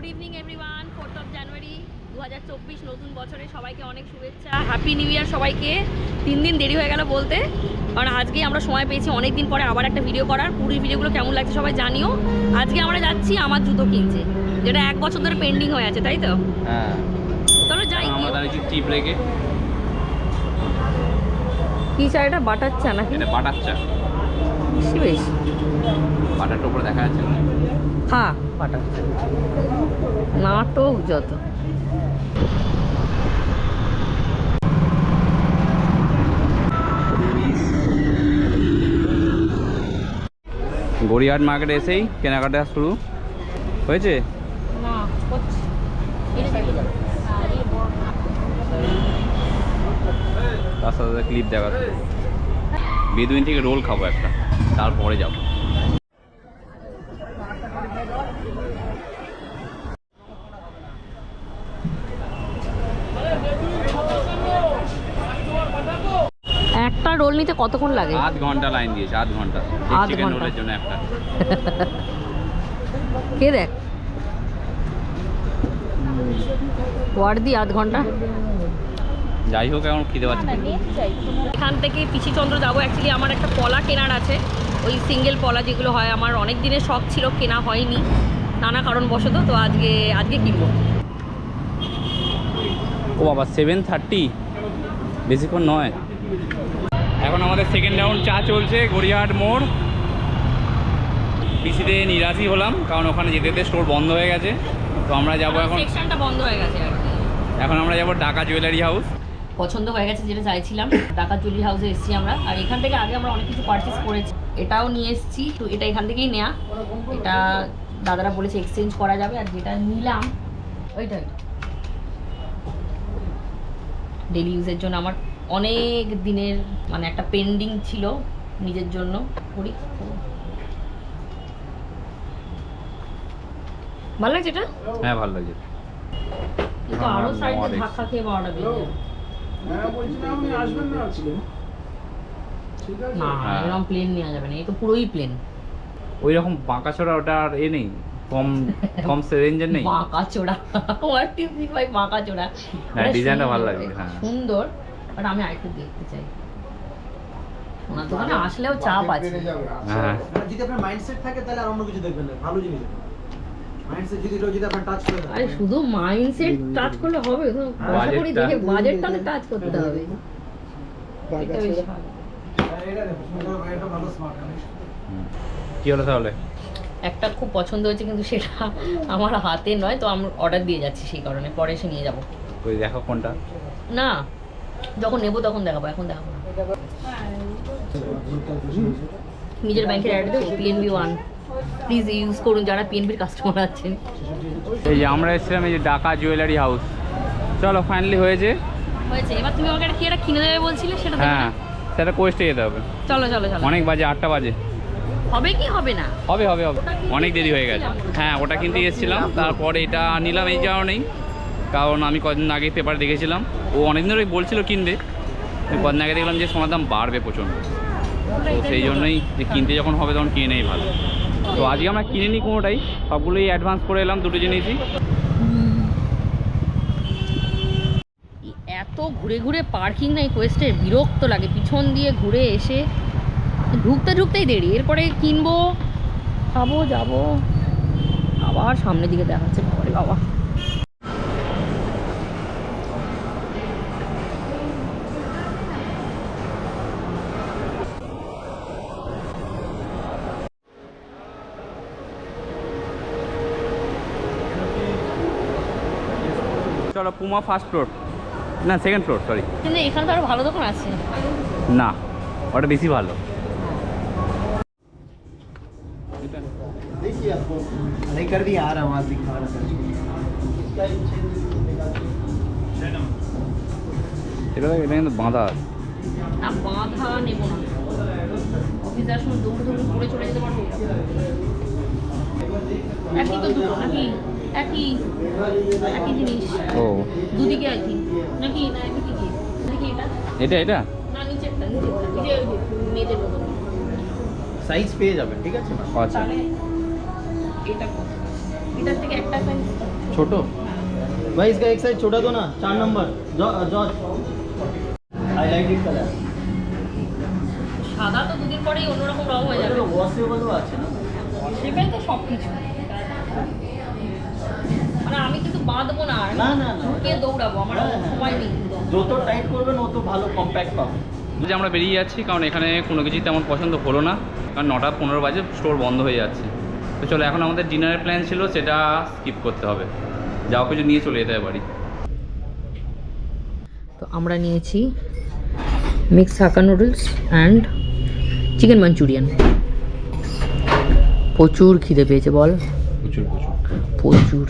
Good evening everyone fourth of January দু হাজার চব্বিশ নতুন বছরে সবাইকে অনেক শুভেচ্ছা। হ্যাপি নিউ ইয়ার সবাইকে। তিন দিন দেরি হয়ে গেল বলতে কারণ আজকে আমরা সময় পেয়েছি অনেক দিন পরে আবার একটা ভিডিও করার। পুরো ভিডিওগুলো কেমন লাগছে সবাই জানিও। আজকে আমরা যাচ্ছি আমার জুতো কিনছে যেটা এক বছর ধরে পেন্ডিং হয়ে আছে তাই তো? হ্যাঁ। চলো যাই দাঁড়িয়েছি টিপ রেখে কি চা এটা? বাটার চা নাকি? এটা বাটার চা। বেশি বেশি বাটারটা উপরে দেখা যাচ্ছে হ্যাঁ। চা নাটক যত। গড়িয়াহাট মার্কেটে এসেই কেনাকাটা শুরু। হয়েছে? তার সাথে ক্লিপ দেখাচ্ছে। বেদুইন থেকে রোল খাব একটা। তারপরে যাব। একটা রোল নিতে কতক্ষণ লাগে? আধ ঘণ্টা লাইন দিয়েছে আধ ঘণ্টা। আধ চিকেন রোলের জন্য একটা। কে দেখ? আধ ঘণ্টা। যাই হোক এখন খিদে পাচ্ছে। এখান থেকে পিছিচন্দ্র যাব। অ্যাকচুয়ালি আমার একটা পলা কেনার আছে। ওই সিঙ্গেল পলা যেগুলো হয় আমার অনেক দিনের শখ ছিল কেনা হয়নি। নানা কারণ কারণবশত তো আজকে আজকে কিনবো। ও বাবা সেভেন থার্টি বেশিক্ষণ নয়। এখন আমাদের সেকেন্ড রাউন্ড চা চলছে গড়িয়াহাট মোড়। পিসিতে নিরাশই হলাম কারণ ওখানে যেতে যেতে স্টোর বন্ধ হয়ে গেছে। তো আমরা যাব এখন বন্ধ হয়ে গেছে এখন আমরা যাব ঢাকা জুয়েলারি হাউস পছন্দ হয়ে গেছে যেটা চাইছিলাম। ঢাকা জুয়েলারি হাউসে এসেছি আমরা। আর এখান থেকে আগে আমরা অনেক কিছু পারচেস করেছি। এটাও নিয়ে এসেছি। তো এটা এখান থেকেই নেওয়া এটা দাদারা বলেছে এক্সচেঞ্জ করা যাবে। আর যেটা নিলাম ওইটাই ডেলি ইউজের জন্য আমার অনেক দিনের মানে একটা পেন্ডিং ছিল নিজের জন্য। করি। ভালো লাগছে এটা? হ্যাঁ ভালো লাগছে। কিন্তু হ্যাঁ, আরও সাইডে মহাদেশ। ধাক্কা খেয়ে বারোটা না আজকে। ঠিক আছে? না হ্যাঁ। এরকম প্লেন নেওয়া যাবে না এই তো পুরোই প্লেন ওই রকম বাঁকা ছড়া ওটা আর এ নেই কম কম রেঞ্জের নেই? বাঁকা চোড়া ওয়ার টিপি ভাই বাঁকা চোড়া হ্যাঁ, ডিজাইনটা ভালো সুন্দর, হ্যাঁ। বাট আমি আরেকটু দেখতে চাই। ওনার দোকানে আসলেও চাপ আছে। হ্যাঁ। যদি আপনার মাইন্ডসেট থাকে তাহলে আর অন্য কিছু দেখবেন না ভালো জিনিস। আরে শুধু মাইন্ডসেট টাচ করলে হবে তো। পয়সা করি দেখে বাজেটটা টাচ করতে হবে। হ্যাঁ। কি হলো তাহলে? একটা খুব পছন্দ হয়েছে কিন্তু সেটা আমার হাতে নয় তো আমি অর্ডার দিয়ে যাচ্ছি সেই কারণে। পরে এসে নিয়ে যাব। ওই দেখো কোনটা। না যখন নেব তখন দেখাবো এখন দেখাবো নিজের ব্যাংকের অ্যাড দেবো পিএনবি ওয়ান প্লিজ ইউজ করুন যারা পিএনবির কাস্টমার আছেন। এই যে আমরা এসেছিলাম এই যে ঢাকা জুয়েলারি হাউস চলো ফাইনালি হয়েছে। হয়েছে। এবার তুমি আমাকে কি একটা কিনে দেবে বলছিলে? সেটা হ্যাঁ সেটা কোয়েস্টে যেতে হবে। চলো চলো চলো। অনেক বাজে আটটা বাজে। হবে কি হবে না? হবে হবে হবে। অনেক দেরি হয়ে গেছে। হ্যাঁ ওটা কিনতে এসেছিলাম। তারপর এটা নিলাম এই কারণেই। কারণ আমি কদিন আগে পেপার দেখেছিলাম। ও অনেকদিন ধরেই বলছিল কিনবে। কদিন আগে দেখলাম যে সোনার দাম বাড়বে প্রচণ্ড। তো সেই জন্যই যে কিনতে যখন হবে তখন কিনে নেই ভালো। তো আজকে আমরা কিনে নিই কোনোটাই। সবগুলোই অ্যাডভান্স করে এলাম, দুটো জিনিসই। এত ঘুরে ঘুরে পার্কিং নাই কোয়েস্টের বিরক্ত লাগে। পিছন দিয়ে ঘুরে এসে ঢুকতে ঢুকতেই দেরি। এরপরে কিনবো, খাব, যাব, আবার সামনের দিকে দেখাচ্ছে। পরে বাবা। চলো পুমা ফার্স্ট ফ্লোর না সেকেন্ড ফ্লোর সরি কিন্তু এখানে তো আরো ভালো দোকান আছে না ওটা বেশি ভালো देखिए आपको नहीं कर दिया आ रहा हूँ आज दिखा रहा था এটা এটা কিন্তু বাঁধা আছে না বাঁধা নেবো না অফিস যাওয়ার সময় দৌড়ে দৌড়ে পড়ে চলে যেতে পারবো একই তো দুটো নাকি একই একই জিনিস ও দুদিকে একই নাকি না একই কি নাকি এটা এটা এটা না নিচেরটা নিচেরটা এই যে ওই যে মেয়েদের মতন সাইজ পেয়ে যাবেন ঠিক আছে ও, আচ্ছা তাহলে এটা কত এটার থেকে একটা সাইজ छोटो भाई इसका एक साइड छोटा दो ना चार नंबर जॉर्ज हाईलाइटेड कलर সাদা তো দুদিন পরেই অন্যরকম রং হয়ে যাবে ওয়াশেবলও আছে না সেটাই তো সব কিছু মানে আমি কিন্তু বাঁধবো না আর। না, না, না। দৌড়াবো আমার হ্যাঁ, হ্যাঁ। সময় নেই যত টাইট করবেন অত ভালো কম্প্যাক্ট পাবেন যে আমরা বেরিয়ে যাচ্ছি কারণ এখানে কোনো কিছুই তেমন পছন্দ হলো না। কারণ নটা পনেরো বাজে স্টোর বন্ধ হয়ে যাচ্ছে। তো চলো এখন আমাদের ডিনারের প্ল্যান ছিল সেটা স্কিপ করতে হবে। যাও কিছু নিয়ে চলে যেতে হবে বাড়ি। তো আমরা নিয়েছি mix Hakka noodles and chicken Manchurian প্রচুর খিদে পেয়েছে বল। প্রচুর প্রচুর। প্রচুর।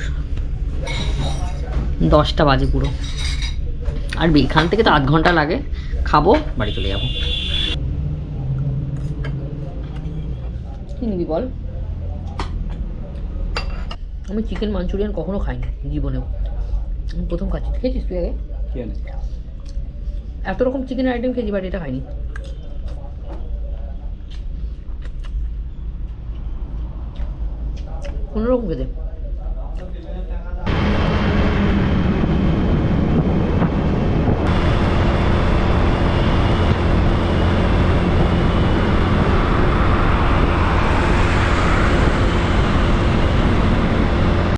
দশটা বাজে পুরো। আর এখান থেকে তো আধ ঘণ্টা লাগে। খাব বাড়ি চলে যাব। কি নিবি বল? আমি চিকেন মাঞ্চুরিয়ান কখনো খাইনি জীবনেও। আমি প্রথম খাচ্ছি। খেয়েছিস তুই আগে? এত রকম চিকেন আইটেম খেয়েছি বাট এটা খাইনি। কোনোরকম খেতে।